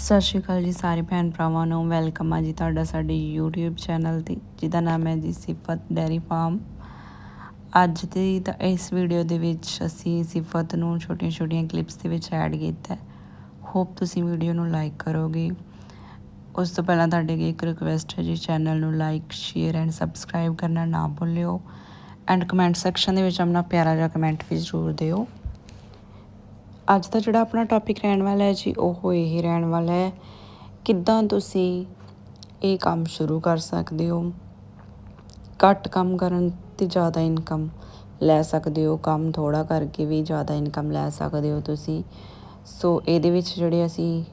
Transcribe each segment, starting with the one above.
ਸਤਿ ਸ਼੍ਰੀ ਅਕਾਲ ਜੀ ਸਾਰੇ ਭੈਣ ਭਰਾਵਾਂ ਨੂੰ ਵੈਲਕਮ ਆ ਜੀ ਤੁਹਾਡਾ ਸਾਡੇ YouTube ਚੈਨਲ ਤੇ, ਜਿਹਦਾ ਨਾਮ ਹੈ ਜੀ ਸਿਫਤ ਡੈਰੀ ਫਾਰਮ। ਅੱਜ ਦੀ ਤਾਂ ਇਸ ਵੀਡੀਓ ਦੇ ਵਿੱਚ ਅਸੀਂ ਸਿਫਤ ਨੂੰ ਛੋਟੀਆਂ-ਛੋਟੀਆਂ ਕਲਿੱਪਸ ਦੇ ਵਿੱਚ ਐਡ ਕੀਤਾ ਹੈ। ਹੋਪ ਤੁਸੀਂ ਵੀਡੀਓ ਨੂੰ ਲਾਈਕ ਕਰੋਗੇ। ਉਸ ਤੋਂ ਪਹਿਲਾਂ ਤੁਹਾਡੇ ਅੱਗੇ ਇੱਕ ਰਿਕੁਐਸਟ ਹੈ ਜੀ ਚੈਨਲ ਨੂੰ ਲਾਈਕ ਸ਼ੇਅਰ ਐਂਡ ਸਬਸਕ੍ਰਾਈਬ ਕਰਨਾ ਨਾ ਭੁੱਲਿਓ। ਐਂਡ ਕਮੈਂਟ ਸੈਕਸ਼ਨ ਦੇ ਵਿੱਚ ਆਪਣਾ ਪਿਆਰਾ ਜਿਹਾ ਕਮੈਂਟ ਵੀ ਜ਼ਰੂਰ ਦਿਓ। ਅੱਜ ਦਾ ਜਿਹੜਾ ਆਪਣਾ ਟੌਪਿਕ ਰਹਿਣ ਵਾਲਾ ਹੈ ਜੀ, ਉਹ ਇਹ ਰਹਿਣ ਵਾਲਾ ਹੈ, ਕਿੱਦਾਂ ਤੁਸੀਂ ਇਹ ਕੰਮ ਸ਼ੁਰੂ ਕਰ ਸਕਦੇ ਹੋ? ਘੱਟ ਕੰਮ ਕਰਨ ਤੇ ਜ਼ਿਆਦਾ ਇਨਕਮ ਲੈ ਸਕਦੇ ਹੋ, ਕੰਮ ਥੋੜਾ ਕਰਕੇ ਵੀ ਜ਼ਿਆਦਾ ਇਨਕਮ ਲੈ ਸਕਦੇ ਹੋ ਤੁਸੀਂ। ਸੋ ਇਹਦੇ ਵਿੱਚ ਜਿਹੜੇ ਅਸੀਂ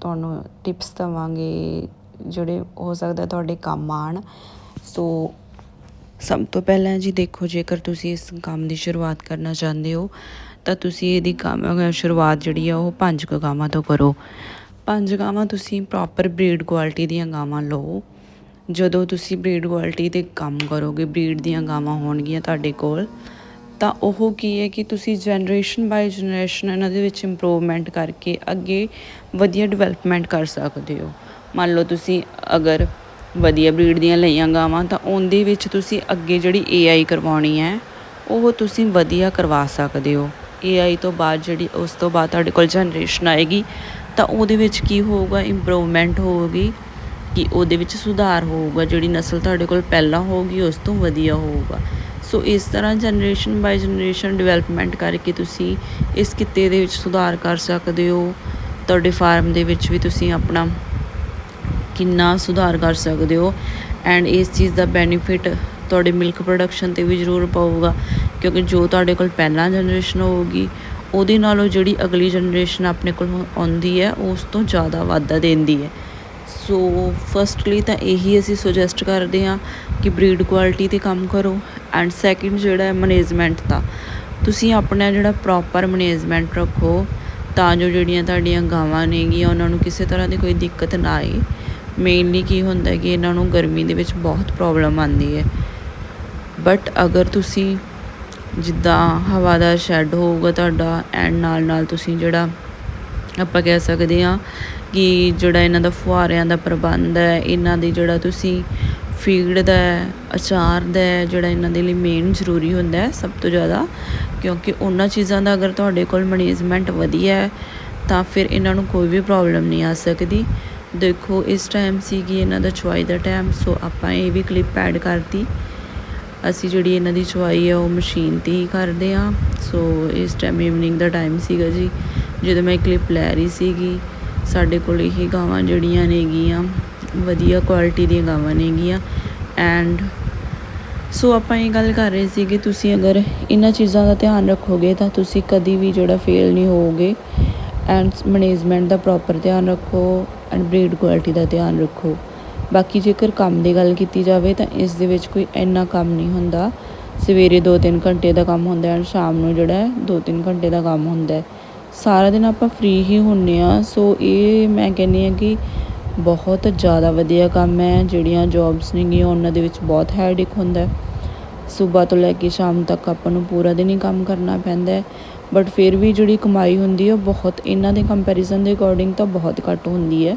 ਤੁਹਾਨੂੰ ਟਿਪਸ ਦਵਾਂਗੇ, ਜਿਹੜੇ ਹੋ ਸਕਦਾ ਤੁਹਾਡੇ ਕੰਮ ਆਣ ਸੋ ਸਭ ਤੋਂ ਪਹਿਲਾਂ ਜੀ ਦੇਖੋ, ਜੇਕਰ ਤੁਸੀਂ ਇਸ ਕੰਮ ਦੀ ਸ਼ੁਰੂਆਤ ਕਰਨਾ ਚਾਹੁੰਦੇ ਹੋ, ਤਾਂ ਤੁਸੀਂ ਇਹਦੀ ਕੰਮ ਸ਼ੁਰੂਆਤ ਜਿਹੜੀ ਆ, ਉਹ ਪੰਜ ਕੁ ਗਾਵਾਂ ਤੋਂ ਕਰੋ। ਪੰਜ ਗਾਵਾਂ ਤੁਸੀਂ ਪ੍ਰੋਪਰ ਬਰੀਡ ਕੁਆਲਿਟੀ ਦੀਆਂ ਗਾਵਾਂ ਲਓ। ਜਦੋਂ ਤੁਸੀਂ ਬਰੀਡ ਕੁਆਲਿਟੀ ਤੇ ਕੰਮ ਕਰੋਗੇ ਬਰੀਡ ਦੀਆਂ ਗਾਵਾਂ ਹੋਣਗੀਆਂ ਤੁਹਾਡੇ ਕੋਲ, ਤਾਂ ਉਹ ਕੀ ਹੈ ਕਿ ਤੁਸੀਂ ਜਨਰੇਸ਼ਨ ਬਾਈ ਜਨਰੇਸ਼ਨ ਇਹਨਾਂ ਦੇ ਵਿੱਚ ਇੰਪਰੂਵਮੈਂਟ ਕਰਕੇ ਅੱਗੇ ਵਧੀਆ ਡਿਵੈਲਪਮੈਂਟ ਕਰ ਸਕਦੇ ਹੋ। ਮੰਨ ਲਓ ਤੁਸੀਂ ਅਗਰ ਵਧੀਆ ਬਰੀਡ ਦੀਆਂ ਲਈਆਂ ਗਾਵਾਂ, ਤਾਂ ਉਹਦੇ ਵਿੱਚ ਤੁਸੀਂ ਅੱਗੇ ਜਿਹੜੀ ਏਆਈ ਕਰਵਾਉਣੀ ਹੈ, ਉਹ ਤੁਸੀਂ ਵਧੀਆ ਕਰਵਾ ਸਕਦੇ ਹੋ। ਏਆਈ ਤੋਂ ਬਾਅਦ ਜਿਹੜੀ, ਉਸ ਤੋਂ ਬਾਅਦ ਤੁਹਾਡੇ ਕੋਲ ਜਨਰੇਸ਼ਨ ਆਏਗੀ, ਤਾਂ ਉਹਦੇ ਵਿੱਚ ਕੀ ਹੋਊਗਾ ਇੰਪਰੂਵਮੈਂਟ ਹੋਊਗੀ, ਕਿ ਉਹਦੇ ਵਿੱਚ ਸੁਧਾਰ ਹੋਊਗਾ, ਜਿਹੜੀ ਨਸਲ ਤੁਹਾਡੇ ਕੋਲ ਪਹਿਲਾਂ ਹੋਊਗੀ, ਉਸ ਤੋਂ ਵਧੀਆ ਹੋਊਗਾ। ਸੋ ਇਸ ਤਰ੍ਹਾਂ ਜਨਰੇਸ਼ਨ ਬਾਈ ਜਨਰੇਸ਼ਨ ਡਿਵੈਲਪਮੈਂਟ ਕਰਕੇ ਤੁਸੀਂ ਇਸ ਕਿੱਤੇ ਦੇ ਵਿੱਚ ਸੁਧਾਰ ਕਰ ਸਕਦੇ ਹੋ, ਤੁਹਾਡੇ ਫਾਰਮ ਦੇ ਵਿੱਚ ਵੀ ਤੁਸੀਂ ਆਪਣਾ ਕਿੰਨਾ ਸੁਧਾਰ ਕਰ ਸਕਦੇ ਹੋ ਐਂਡ ਇਸ ਚੀਜ਼ ਦਾ ਬੈਨੀਫਿਟ ਤੁਹਾਡੇ ਮਿਲਕ ਪ੍ਰੋਡਕਸ਼ਨ ਤੇ ਵੀ ਜ਼ਰੂਰ ਪਾਊਗਾ ਕਿਉਂਕਿ ਜੋ ਤੁਹਾਡੇ ਕੋਲ ਪਹਿਲਾਂ ਜਨਰੇਸ਼ਨ ਹੋਊਗੀ, ਉਹਦੇ ਨਾਲੋਂ ਜਿਹੜੀ ਅਗਲੀ ਜਨਰੇਸ਼ਨ ਆਪਣੇ ਕੋਲ ਆਉਂਦੀ ਹੈ, ਉਸ ਤੋਂ ਜ਼ਿਆਦਾ ਵਾਧਾ ਦਿੰਦੀ ਹੈ। ਸੋ ਫਸਟਲੀ ਤਾਂ ਇਹੀ ਅਸੀਂ ਸੁਜੈਸਟ ਕਰਦੇ ਹਾਂ ਕਿ ਬਰੀਡ ਕੁਆਲਿਟੀ ਤੇ ਕੰਮ ਕਰੋ ਐਂਡ ਸੈਕਿੰਡ ਜਿਹੜਾ ਹੈ ਮੈਨੇਜਮੈਂਟ ਦਾ। ਤੁਸੀਂ ਆਪਣਾ ਜਿਹੜਾ ਪ੍ਰੋਪਰ ਮੈਨੇਜਮੈਂਟ ਰੱਖੋ ਤਾਂ ਜੋ ਜਿਹੜੀਆਂ ਤੁਹਾਡੀਆਂ ਗਾਵਾਂ ਨੇਗੀਆਂ, ਉਹਨਾਂ ਨੂੰ ਕਿਸੇ ਤਰ੍ਹਾਂ ਦੀ ਕੋਈ ਦਿੱਕਤ ਨਾ ਆਏ। ਮੇਨਲੀ ਕੀ ਹੁੰਦਾ ਕਿ ਇਹਨਾਂ ਨੂੰ ਗਰਮੀ ਦੇ ਵਿੱਚ ਬਹੁਤ ਪ੍ਰੋਬਲਮ ਆਉਂਦੀ ਹੈ। ਬਟ ਅਗਰ ਤੁਸੀਂ ਜਿੱਦਾਂ ਹਵਾ ਦਾ ਸ਼ੈੱਡ ਹੋਊਗਾ ਤੁਹਾਡਾ ਐਂਡ ਨਾਲ ਨਾਲ ਤੁਸੀਂ ਜਿਹੜਾ ਆਪਾਂ ਕਹਿ ਸਕਦੇ ਹਾਂ ਕਿ ਜਿਹੜਾ ਇਹਨਾਂ ਦਾ ਫੁਹਾਰਿਆਂ ਦਾ ਪ੍ਰਬੰਧ ਹੈ, ਇਹਨਾਂ ਦੀ ਜਿਹੜਾ ਤੁਸੀਂ ਫੀਡ ਦਾ ਅਚਾਰ ਦਾ ਜਿਹੜਾ ਇਹਨਾਂ ਦੇ ਲਈ ਮੇਨ ਜ਼ਰੂਰੀ ਹੁੰਦਾ ਹੈ ਸਭ ਤੋਂ ਜ਼ਿਆਦਾ। ਕਿਉਂਕਿ ਉਹਨਾਂ ਚੀਜ਼ਾਂ ਦਾ ਅਗਰ ਤੁਹਾਡੇ ਕੋਲ ਮੈਨੇਜਮੈਂਟ ਵਧੀਆ ਹੈ, ਤਾਂ ਫਿਰ ਇਹਨਾਂ ਨੂੰ ਕੋਈ ਵੀ ਪ੍ਰੋਬਲਮ ਨਹੀਂ ਆ ਸਕਦੀ। ਦੇਖੋ, ਇਸ ਟਾਈਮ ਸੀਗੀ ਇਹਨਾਂ ਦਾ ਚੁਆਈ ਦਾ ਟਾਈਮ ਸੋ ਆਪਾਂ ਇਹ ਵੀ ਕਲਿੱਪ ਐਡ ਕਰਤੀ। ਅਸੀਂ ਜਿਹੜੀ ਇਹਨਾਂ ਦੀ ਚੁਆਈ ਆ, ਉਹ ਮਸ਼ੀਨ ਤੇ ਹੀ ਕਰਦੇ ਆ। ਸੋ ਇਸ ਟਾਈਮ ਈਵਨਿੰਗ ਦਾ ਟਾਈਮ ਸੀਗਾ ਜੀ, ਜਦੋਂ ਮੈਂ ਕਲਿੱਪ ਲੈ ਰਹੀ ਸੀਗੀ। ਸਾਡੇ ਕੋਲ ਇਹ ਗਾਵਾਂ ਜਿਹੜੀਆਂ ਨੇਗੀਆਂ, ਵਧੀਆ ਕੁਆਲਿਟੀ ਦੀਆਂ ਗਾਵਾਂ ਨੇਗੀਆਂ। ਐਂਡ ਸੋ ਆਪਾਂ ਇਹ ਗੱਲ ਕਰ ਰਹੇ ਸੀ ਕਿ ਤੁਸੀਂ ਅਗਰ ਇਹਨਾਂ ਚੀਜ਼ਾਂ ਦਾ ਧਿਆਨ ਰੱਖੋਗੇ, ਤਾਂ ਤੁਸੀਂ ਕਦੀ ਵੀ ਜਿਹੜਾ ਫੇਲ ਨਹੀਂ ਹੋਵੋਗੇ। ਐਂਡ ਮੈਨੇਜਮੈਂਟ ਦਾ ਪ੍ਰੋਪਰ ਧਿਆਨ ਰੱਖੋ। ਬ੍ਰੀਡ ਕੁਆਲਿਟੀ ਦਾ ਧਿਆਨ ਰੱਖੋ। ਬਾਕੀ ਜੇਕਰ ਕੰਮ ਦੀ ਗੱਲ ਕੀਤੀ ਜਾਵੇ ਤਾਂ ਇਸ ਦੇ ਵਿੱਚ ਕੋਈ ਇੰਨਾ ਕੰਮ ਨਹੀਂ ਹੁੰਦਾ। ਸਵੇਰੇ 2-3 ਘੰਟੇ ਦਾ ਕੰਮ ਹੁੰਦਾ ਐਂਡ ਸ਼ਾਮ ਨੂੰ ਜਿਹੜਾ ਹੈ 2-3 ਘੰਟੇ ਦਾ ਕੰਮ ਹੁੰਦਾ ਹੈ। ਸਾਰਾ ਦਿਨ ਆਪਾਂ ਫ੍ਰੀ ਹੀ ਹੁੰਨੇ ਆ ਸੋ ਇਹ ਮੈਂ ਕਹਿੰਨੀ ਆ ਕਿ ਬਹੁਤ ਜ਼ਿਆਦਾ ਵਧੀਆ ਕੰਮ ਹੈ। ਜਿਹੜੀਆਂ ਜੌਬਸ ਨੇਗੀਆਂ ਉਹਨਾਂ ਦੇ ਵਿੱਚ ਬਹੁਤ ਹੈਡਿਕ ਹੁੰਦਾ ਸਵੇਰ ਤੋਂ ਲੈ ਕੇ ਸ਼ਾਮ ਤੱਕ ਆਪਾਂ ਨੂੰ ਪੂਰਾ ਦਿਨ ਹੀ ਕੰਮ ਕਰਨਾ ਪੈਂਦਾ ਹੈ। ਬਟ ਫਿਰ ਵੀ ਜਿਹੜੀ ਕਮਾਈ ਹੁੰਦੀ ਹੈ ਉਹ ਬਹੁਤ, ਇਹਨਾਂ ਦੇ ਕੰਪੈਰੀਜ਼ਨ ਦੇ ਅਕੋਰਡਿੰਗ ਤਾਂ ਬਹੁਤ ਘੱਟ ਹੁੰਦੀ ਹੈ।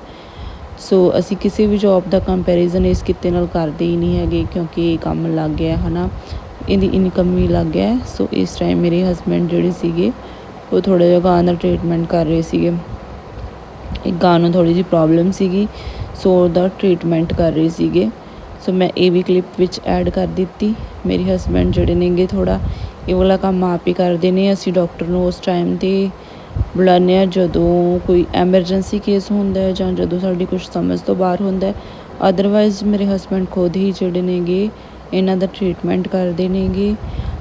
ਸੋ ਅਸੀਂ ਕਿਸੇ ਵੀ ਜੌਬ ਦਾ ਕੰਪੈਰੀਜ਼ਨ ਇਸ ਕਿਤੇ ਨਾਲ ਕਰਦੇ ਹੀ ਨਹੀਂ ਹੈਗੇ, ਕਿਉਂਕਿ ਇਹ ਕੰਮ ਲੱਗ ਗਿਆ, ਹਨਾ? ਇਹਦੀ ਇਨਕਮ ਵੀ ਲੱਗ ਗਿਆ। ਸੋ ਇਸ ਟਾਈਮ ਮੇਰੇ ਹਸਬੰਡ ਜਿਹੜੇ ਸੀਗੇ, ਉਹ ਥੋੜਾ ਜਿਹਾ ਗਾਂ ਦਾ ਟ੍ਰੀਟਮੈਂਟ ਕਰ ਰਹੇ ਸੀਗੇ। ਇੱਕ ਗਾਂ ਨੂੰ ਥੋੜੀ ਜਿਹੀ ਪ੍ਰੋਬਲਮ ਸੀਗੀ ਸੋ ਉਹਦਾ ਟ੍ਰੀਟਮੈਂਟ ਕਰ ਰਹੇ ਸੀਗੇ। ਸੋ ਮੈਂ ਇਹ ਵੀ ਕਲਿੱਪ ਵਿੱਚ ਐਡ ਕਰ ਦਿੱਤੀ। ਮੇਰੇ ਹਸਬੰਡ ਜਿਹੜੇ ਨੇਗੇ ਥੋੜਾ ਇਹ ਵਾਲਾ ਕੰਮ ਆਪ ਹੀ ਕਰਦੇ ਨੇ, ਅਸੀਂ ਡਾਕਟਰ ਨੂੰ ਉਸ ਟਾਈਮ ਤੇ ਬੁਲਾਉਂਦੇ ਆ ਜਦੋਂ ਕੋਈ ਐਮਰਜੈਂਸੀ ਕੇਸ ਹੁੰਦਾ ਜਾਂ ਜਦੋਂ ਸਾਡੀ ਕੁਝ ਸਮਝ ਤੋਂ ਬਾਹਰ ਹੁੰਦਾ ਅਦਰਵਾਈਜ਼ ਮੇਰੇ ਹਸਬੰਡ ਖੁਦ ਹੀ ਜਿਹੜੇ ਨੇਗੇ, ਇਹਨਾਂ ਦਾ ਟ੍ਰੀਟਮੈਂਟ ਕਰਦੇ ਨੇਗੇ।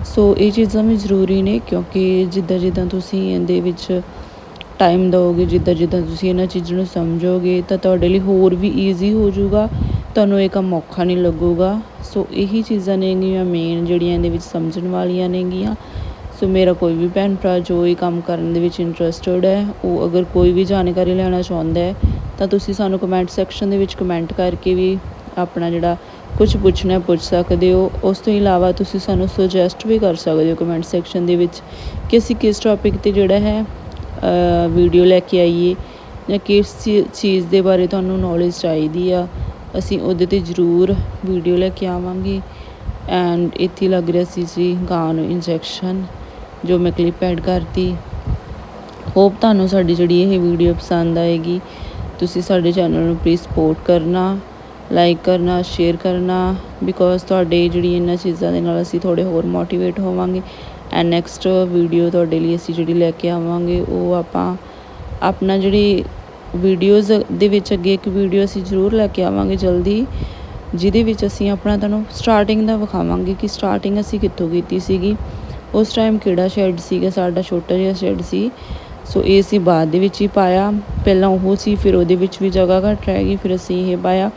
ਸੋ ਇਹ ਚੀਜ਼ਾਂ ਵੀ ਜ਼ਰੂਰੀ ਨੇ ਕਿਉਂਕਿ ਜਿੱਦਾਂ ਜਿੱਦਾਂ ਤੁਸੀਂ ਇਹਦੇ ਵਿੱਚ ਟਾਈਮ ਦਿਓਗੇ, ਜਿੱਦਾਂ ਜਿੱਦਾਂ ਤੁਸੀਂ ਇਹਨਾਂ ਚੀਜ਼ਾਂ ਨੂੰ ਸਮਝੋਗੇ ਤਾਂ ਤੁਹਾਡੇ ਲਈ ਹੋਰ ਵੀ ਈਜ਼ੀ ਹੋ ਜਾਊਗਾ। ਤੁਹਾਨੂੰ ਇਹ ਕੰਮ ਔਖਾ ਨਹੀਂ ਲੱਗੂਗਾ। ਸੋ ਇਹੀ ਚੀਜ਼ਾਂ ਨੇਗੀਆਂ ਮੇਨ ਜਿਹੜੀਆਂ ਇਹਦੇ ਵਿੱਚ ਸਮਝਣ ਵਾਲੀਆਂ ਨੇਗੀਆਂ। ਸੋ ਮੇਰਾ ਕੋਈ ਵੀ ਭੈਣ ਭਰਾ ਜੋ ਇਹ ਕੰਮ ਕਰਨ ਦੇ ਵਿੱਚ ਇੰਟਰਸਟਿਡ ਹੈ, ਉਹ ਅਗਰ ਕੋਈ ਵੀ ਜਾਣਕਾਰੀ ਲੈਣਾ ਚਾਹੁੰਦਾ ਹੈ, ਤਾਂ ਤੁਸੀਂ ਸਾਨੂੰ ਕਮੈਂਟ ਸੈਕਸ਼ਨ ਦੇ ਵਿੱਚ ਕਮੈਂਟ ਕਰਕੇ ਵੀ ਆਪਣਾ ਜਿਹੜਾ ਕੁਝ ਪੁੱਛਣਾ ਪੁੱਛ ਸਕਦੇ ਹੋ। ਉਸ ਤੋਂ ਇਲਾਵਾ ਤੁਸੀਂ ਸਾਨੂੰ ਸੁਜੈਸਟ ਵੀ ਕਰ ਸਕਦੇ ਹੋ ਕਮੈਂਟ ਸੈਕਸ਼ਨ ਦੇ ਵਿੱਚ ਕਿ ਅਸੀਂ ਕਿਸ ਟੌਪਿਕ ਤੇ ਜਿਹੜਾ ਹੈ ਵੀਡੀਓ ਲੈ ਕੇ ਆਈਏ ਜਾਂ ਕਿਸ ਚੀ- ਚੀਜ਼ ਦੇ ਬਾਰੇ ਤੁਹਾਨੂੰ ਨੌਲੇਜ ਚਾਹੀਦੀ ਆ। ਅਸੀਂ ਉਹਦੇ ਤੇ ਜ਼ਰੂਰ ਵੀਡੀਓ ਲੈ ਕੇ ਆਵਾਂਗੇ। ਐਂਡ ਇੱਥੇ ਲੱਗ ਰਿਹਾ ਸੀ ਜੀ ਗਾਂ ਨੂੰ ਇੰਜੈਕਸ਼ਨ ਜੋ ਮੈਂ ਕਲਿੱਪ ਐਡ ਕਰਤੀ। ਹੋਪ ਤੁਹਾਨੂੰ ਸਾਡੀ ਜਿਹੜੀ ਇਹ ਵੀਡੀਓ ਪਸੰਦ ਆਏਗੀ। ਤੁਸੀਂ ਸਾਡੇ ਚੈਨਲ ਨੂੰ ਪਲੀਜ਼ ਸਪੋਰਟ ਕਰਨਾ ਲਾਈਕ ਕਰਨਾ ਸ਼ੇਅਰ ਕਰਨਾ ਬਿਕੋਜ਼ ਤੁਹਾਡੇ ਜਿਹੜੀ ਇਹਨਾਂ ਚੀਜ਼ਾਂ ਦੇ ਨਾਲ ਅਸੀਂ ਥੋੜੇ ਹੋਰ ਮੋਟੀਵੇਟ ਹੋਵਾਂਗੇ। ਐਂਡ ਨੈਕਸਟ ਵੀਡੀਓ ਤੁਹਾਡੇ ਲਈ ਅਸੀਂ ਜਿਹੜੀ ਲੈ ਕੇ ਆਵਾਂਗੇ, ਉਹ ਆਪਾਂ ਆਪਣਾ ਜਿਹੜੀ ਵੀਡੀਓਜ਼ ਦੇ ਵਿੱਚ ਅੱਗੇ ਇੱਕ ਵੀਡੀਓ ਅਸੀਂ ਜ਼ਰੂਰ ਲੈ ਕੇ ਆਵਾਂਗੇ ਜਲਦੀ, ਜਿਹਦੇ ਵਿੱਚ ਅਸੀਂ ਆਪਣਾ ਤੁਹਾਨੂੰ ਸਟਾਰਟਿੰਗ ਦਾ ਵਿਖਾਵਾਂਗੇ ਕਿ ਸਟਾਰਟਿੰਗ ਅਸੀਂ ਕਿੱਥੋਂ ਕੀਤੀ ਸੀਗੀ। ਉਸ ਟਾਈਮ ਕਿਹੜਾ ਸ਼ੈਡ ਸੀਗਾ? ਸਾਡਾ ਛੋਟਾ ਜਿਹਾ ਸ਼ੈਡ ਸੀ। ਸੋ ਇਹ ਅਸੀਂ ਬਾਅਦ ਦੇ ਵਿੱਚ ਹੀ ਪਾਇਆ। ਪਹਿਲਾਂ ਉਹ ਸੀ, ਫਿਰ ਉਹਦੇ ਵਿੱਚ ਵੀ ਜਗ੍ਹਾ ਘੱਟ ਰਹਿ ਗਈ, ਫਿਰ ਅਸੀਂ ਇਹ ਪਾਇਆ।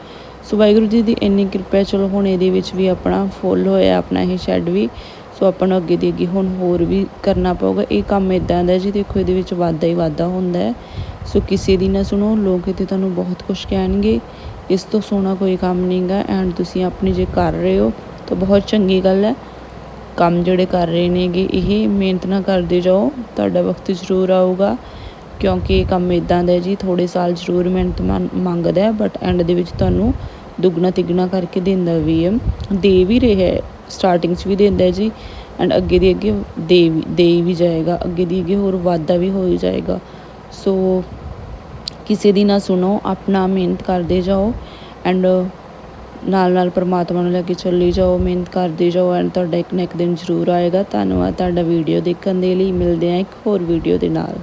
ਸੋ ਵਾਹਿਗੁਰੂ ਜੀ ਦੀ ਇੰਨੀ ਕਿਰਪਾ, ਚਲੋ ਹੁਣ ਇਹਦੇ ਵਿੱਚ ਵੀ ਆਪਣਾ ਫੁੱਲ ਹੋਇਆ, ਆਪਣਾ ਇਹ ਸ਼ੈੱਡ ਵੀ। ਸੋ ਆਪਾਂ ਨੂੰ ਅੱਗੇ ਦੀ ਅੱਗੇ ਹੁਣ ਹੋਰ ਵੀ ਕਰਨਾ ਪਊਗਾ। ਇਹ ਕੰਮ ਇਦਾਂ ਦਾ ਜੀ, ਦੇਖੋ ਇਹਦੇ ਵਿੱਚ ਵਾਧਾ ਹੀ ਵਾਧਾ ਹੁੰਦਾ ਹੈ। ਸੋ ਕਿਸੇ ਦੀ ਨਾ ਸੁਣੋ, ਲੋਕ ਇੱਥੇ ਤੁਹਾਨੂੰ ਬਹੁਤ ਕੁਝ ਕਹਿਣਗੇ। ਇਸ ਤੋਂ ਸੋਹਣਾ ਕੋਈ ਕੰਮ ਨਹੀਂਗਾ ਐਂਡ ਤੁਸੀਂ ਆਪਣੀ ਜੇ ਕਰ ਰਹੇ ਹੋ, ਤਾਂ ਬਹੁਤ ਚੰਗੀ ਗੱਲ ਹੈ। ਕੰਮ ਜਿਹੜੇ ਕਰ ਰਹੇ ਨੇਗੇ, ਇਹ ਮਿਹਨਤ ਨਾ ਕਰਦੇ ਜਾਓ, ਤੁਹਾਡਾ ਵਕਤ ਜ਼ਰੂਰ ਆਊਗਾ। ਕਿਉਂਕਿ ਇਹ ਕੰਮ ਇਦਾਂ ਦਾ ਜੀ ਥੋੜੇ ਸਾਲ ਜ਼ਰੂਰ ਮਿਹਨਤ ਮੰਨ- ਮੰਗਦਾ ਹੈ ਬਟ ਐਂਡ ਦੇ ਵਿੱਚ ਤੁਹਾਨੂੰ ਦੁੱਗਣਾ ਤਿੱਗਣਾ ਕਰਕੇ ਦਿੰਦਾ ਵੀ ਹੈ। ਦੇ ਵੀ ਰਿਹਾ ਸਟਾਰਟਿੰਗ 'ਚ ਵੀ ਦਿੰਦਾ ਜੀ। ਐਂਡ ਅੱਗੇ ਦੀ ਅੱਗੇ ਦੇ ਵੀ ਦੇ ਵੀ ਜਾਏਗਾ। ਅੱਗੇ ਦੀ ਅੱਗੇ ਹੋਰ ਵਾਧਾ ਵੀ ਹੋ ਜਾਏਗਾ। ਸੋ ਕਿਸੇ ਦੀ ਨਾ ਸੁਣੋ। ਆਪਣਾ ਮਿਹਨਤ ਕਰਦੇ ਜਾਓ। ਐਂਡ ਨਾਲ ਨਾਲ ਪਰਮਾਤਮਾ ਨੂੰ ਲੈ ਕੇ ਚੱਲੀ ਜਾਓ। ਮਿਹਨਤ ਕਰਦੇ ਜਾਓ। ਐਂਡ ਤੁਹਾਡਾ ਇੱਕ ਨਾ ਇੱਕ ਦਿਨ ਜ਼ਰੂਰ ਆਏਗਾ। ਧੰਨਵਾਦ। ਤੁਹਾਡਾ ਵੀਡੀਓ ਦੇਖਣ ਦੇ ਲਈ। ਮਿਲਦੇ ਹਾਂ ਇੱਕ ਹੋਰ ਵੀਡੀਓ ਦੇ ਨਾਲ।